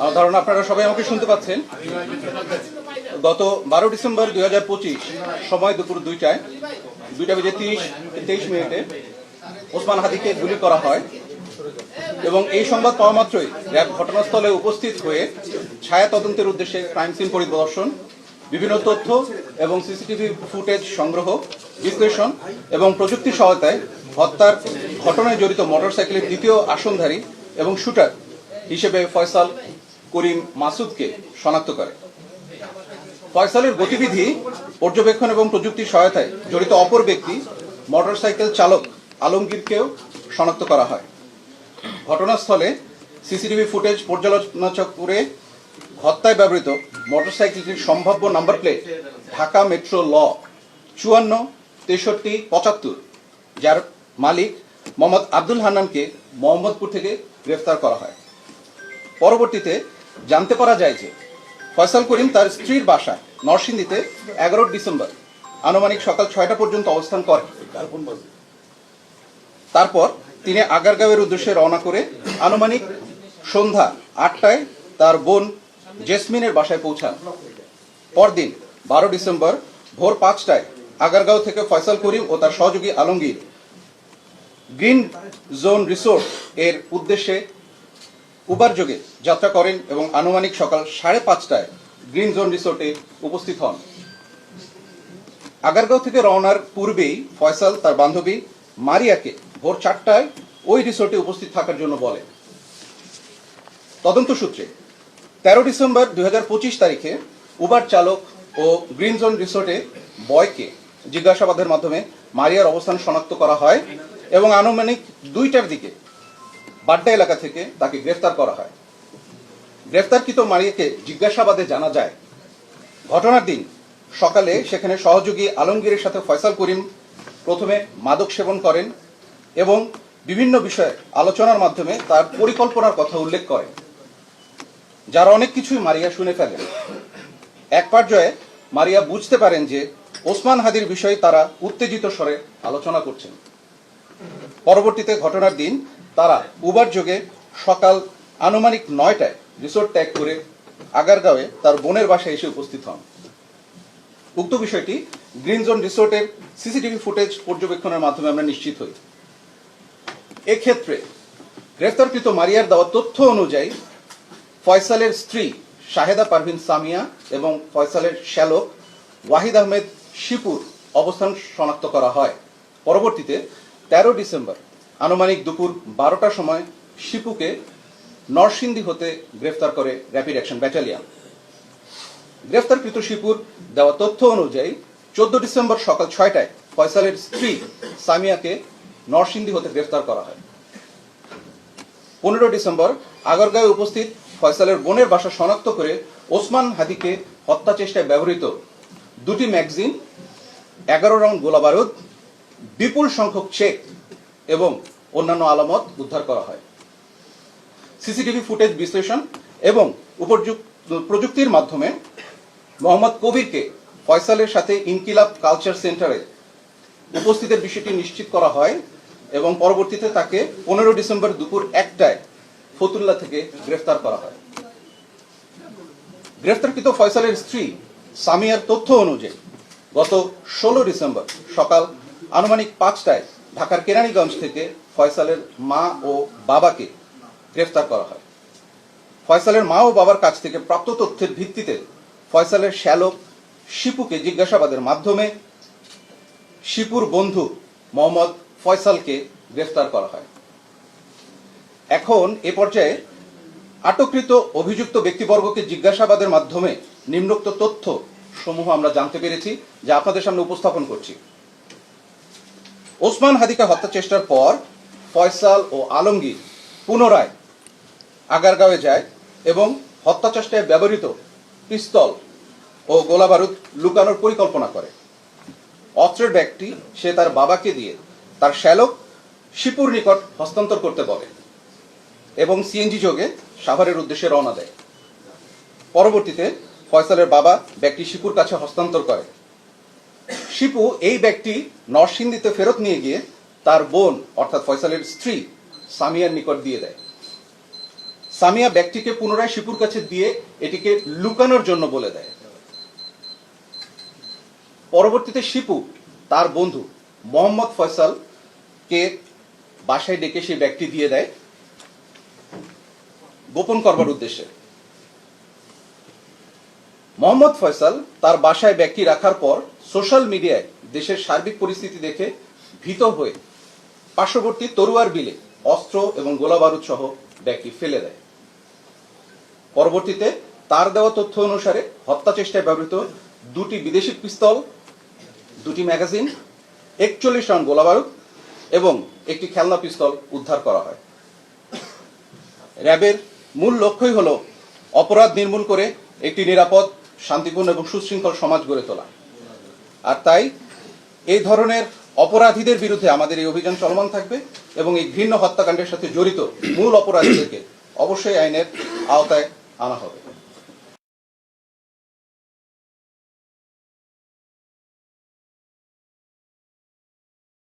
আমার ধারণা আপনারা সবাই আমাকে শুনতে পাচ্ছেন। গত বারো ডিসেম্বর দুই হাজার পঁচিশ সময় দুপুর দুইটায়, দুইটা বেজে তিরিশ, তেইশ মিনিটে ওসমান হাদিকে গুলি করা হয় এবং এই সংবাদ পাওয়া মাত্রই র্যাব ঘটনাস্থলে উপস্থিত হয়ে ছায়া তদন্তের উদ্দেশ্যে ক্রাইম সিন পরিদর্শন, বিভিন্ন তথ্য এবং সিসিটিভি ফুটেজ সংগ্রহ, বিশ্লেষণ এবং প্রযুক্তি সহায়তায় হত্যার ঘটনায় জড়িত মোটরসাইকেলের দ্বিতীয় আসনধারী এবং শুটার হিসেবে ফয়সাল করিম মাসুদকে শনাক্ত করে। ফয়সালের গতিবিধি, পর্যবেক্ষণ এবং প্রযুক্তির সহায়তায় জড়িত অপর ব্যক্তি, মোটরসাইকেল চালক আলমগীরকেও শনাক্ত করা হয়। ঘটনাস্থলে সিসিটিভি ফুটেজ পর্যালোচনা করে হত্যায় ব্যবহৃত মোটরসাইকেলটির সম্ভাব্য নাম্বার প্লেট ঢাকা মেট্রো ল চুয়ান্ন, তেষট্টি, পঁচাত্তর, যার মালিক মোহাম্মদ আব্দুল হান্নানকে মোহাম্মদপুর থেকে গ্রেফতার করা হয়। পরবর্তীতে জানতে পারা যায় যে ফয়সাল করিম তার স্ত্রীর বাসায় নরসিংদীতে এগারো ডিসেম্বর আনুমানিক সকাল ছয়টা পর্যন্ত অবস্থান করেন। তারপর তিনি আগারগাঁওয়ের উদ্দেশ্যে রওনা করে আনুমানিক সন্ধ্যা আটটায় তার বোন জেসমিনের বাসায় পৌঁছান। পরদিন বারো ডিসেম্বর ভোর পাঁচটায় আগারগাঁও থেকে ফয়সাল করিম ও তার সহযোগী আলমগীর গ্রিন জোন রিসোর্ট এর উদ্দেশ্যে উবার যোগে যাত্রা করেন এবং আনুমানিক সকাল সাড়ে পাঁচটায় গ্রিন জোন রিসোর্টে উপস্থিত হন। আগারগাঁও থেকে রওনার পূর্বেই ফয়সাল তার বান্ধবী মারিয়াকে ভোর চারটায় ওই রিসোর্টে উপস্থিত থাকার জন্য বলে। তদন্ত সূত্রে তেরো ডিসেম্বর দুই হাজার পঁচিশ তারিখে উবার চালক ও গ্রিন জোন রিসোর্টে বয়কে জিজ্ঞাসাবাদের মাধ্যমে মারিয়ার অবস্থান শনাক্ত করা হয় এবং আনুমানিক দুইটার দিকে বাড্ডা এলাকা থেকে তাকে গ্রেফতার করা হয়। গ্রেফতারকৃত মারিয়াকে জিজ্ঞাসাবাদে জানা যায়, ঘটনার দিন সকালে সেখানে সহযোগী আলমগীরের সাথে ফয়সাল করিম প্রথমে মাদক সেবন করেন এবং বিভিন্ন বিষয়ে আলোচনার মাধ্যমে তার পরিকল্পনার কথা উল্লেখ করেন, যারা অনেক কিছুই মারিয়া শুনে ফেলেন। এক পর্যায়ে মারিয়া বুঝতে পারেন যে ওসমান হাদির বিষয়ে তারা উত্তেজিত স্বরে আলোচনা করছেন। পরবর্তীতে ঘটনার দিন তারা উবার যোগে সকাল আনুমানিক নয়টায় রিসোর্ট ত্যাগ করে আগারগাঁওয়ে তার বোনের বাসায় এসে উপস্থিত হন। উক্ত বিষয়টি গ্রিন জোন রিসোর্টের সিসিটিভি ফুটেজ পর্যবেক্ষণের মাধ্যমে আমরা নিশ্চিত হই। এক্ষেত্রে গ্রেফতারকৃত মারিয়ার দেওয়া তথ্য অনুযায়ী ফয়সালের স্ত্রী শাহেদা পারভিন সামিয়া এবং ফয়সালের শ্যালক ওয়াহিদ আহমেদ শিপুর অবস্থান শনাক্ত করা হয়। পরবর্তীতে তেরো ডিসেম্বর আনুমানিক দুপুর বারোটার সময় শিপুকে নরসিংদী হতে গ্রেফতার করে র্যাপিড অ্যাকশন ব্যাটালিয়ন। গ্রেফতারকৃত শিপুর দেওয়া তথ্য অনুযায়ী চোদ্দ ডিসেম্বর সকাল ছয়টায় ফয়সালের স্ত্রী সামিয়াকে নরসিংদী হতে গ্রেফতার করা হয়। পনেরো ডিসেম্বর আগরগাঁয়ে উপস্থিত ফয়সালের বোনের বাসা শনাক্ত করে ওসমান হাদিকে হত্যা চেষ্টায় ব্যবহৃত দুটি ম্যাগজিন, এগারো রাউন্ড গোলাবারুদ, বিপুল সংখ্যক চেক এবং অন্যান্য আলামত উদ্ধার করা হয়। সিসিটিভি ফুটেজ বিশ্লেষণ এবং প্রযুক্তির মাধ্যমে মোহাম্মদ কবিরকে ফয়সালের সাথে ইনকিলাব কালচার সেন্টারে উপস্থিতের বিষয়টি নিশ্চিত করা হয় এবং পরবর্তীতে তাকে পনেরো ডিসেম্বর দুপুর একটায় ফতুল্লা থেকে গ্রেফতার করা হয়। গ্রেফতারকৃত ফয়সালের স্ত্রী সামিয়ার তথ্য অনুযায়ী গত ষোলো ডিসেম্বর সকাল আনুমানিক পাঁচটায় ঢাকার কেরানীগঞ্জ থেকে ফয়সালের মা ও বাবাকে গ্রেফতার করা হয়। ফয়সালের মা ও বাবার কাছ থেকে প্রাপ্ত তথ্যের ভিত্তিতে ফয়সালের শ্যালক শিপুকে জিজ্ঞাসাবাদের মাধ্যমে শিপুর বন্ধু মোহাম্মদ ফয়সালকে গ্রেফতার করা হয়। এখন এ পর্যায়ে আটককৃত অভিযুক্ত ব্যক্তিবর্গকে জিজ্ঞাসাবাদের মাধ্যমে নিম্নোক্ত তথ্য সমূহ আমরা জানতে পেরেছি, যা আপনাদের সামনে উপস্থাপন করছি। ওসমান হাদিকা হত্যা চেষ্টার পর ফয়সাল ও আলমগীর পুনরায় আগারগাঁওয়ে যায় এবং হত্যা চেষ্টায় ব্যবহৃত পিস্তল ও গোলাবারুদ লুকানোর পরিকল্পনা করে। অস্ত্রের ব্যাগটি সে তার বাবাকে দিয়ে তার শ্যালক শিপুর নিকট হস্তান্তর করতে বলে এবং সিএনজি যোগে সাভারের উদ্দেশ্যে রওনা দেয়। পরবর্তীতে ফয়সালের বাবা ব্যাগটি শিপুর কাছে হস্তান্তর করে। শিপু এই ব্যাগটি নরসিংদীতে ফেরত নিয়ে গিয়ে তার বোন, অর্থাৎ ফয়সালের স্ত্রী, সামিয়ার নিকট দিয়ে দেয়। সামিয়া ব্যাগটিকে পুনরায় শিপুর কাছে দিয়ে এটিকে লুকানোর জন্য বলে দেয়। পরবর্তীতে শিপু তার বন্ধু মোহাম্মদ ফয়সাল কে বাসায় ডেকে সেই ব্যাগটি দিয়ে দেয়। গোপন করবার উদ্দেশ্যে। মোহাম্মদ ফয়সাল তার বাসায় ব্যাগটি রাখার পর সোশ্যাল মিডিয়ায় দেশের সার্বিক পরিস্থিতি দেখে ভীত হয়ে পার্শ্ববর্তী তরুয়ার বিলে অস্ত্র এবং গোলাবারুদ সহ ব্যাগটি ফেলে দেয়। পরবর্তীতে তার দেওয়া তথ্য অনুসারে হত্যা চেষ্টায় ব্যবহৃত দুটি বিদেশি পিস্তল, দুটি ম্যাগাজিন, একচল্লিশ রাউন্ড গোলাবারুদ এবং একটি খেলনা পিস্তল উদ্ধার করা হয়। র্যাবের মূল লক্ষ্যই হল অপরাধ নির্মূল করে একটি নিরাপদ শান্তিপূর্ণ এবং সুশৃঙ্খল সমাজ গড়ে তোলা। আর তাই, এই ধরনের অপরাধীদের বিরুদ্ধে আমাদের এই অভিযান চলমান থাকবে এবং এই ঘৃণ্য হত্যাকাণ্ডের সাথে জড়িত মূল অপরাধীদেরকে অবশ্যই আইনের আওতায় আনা হবে।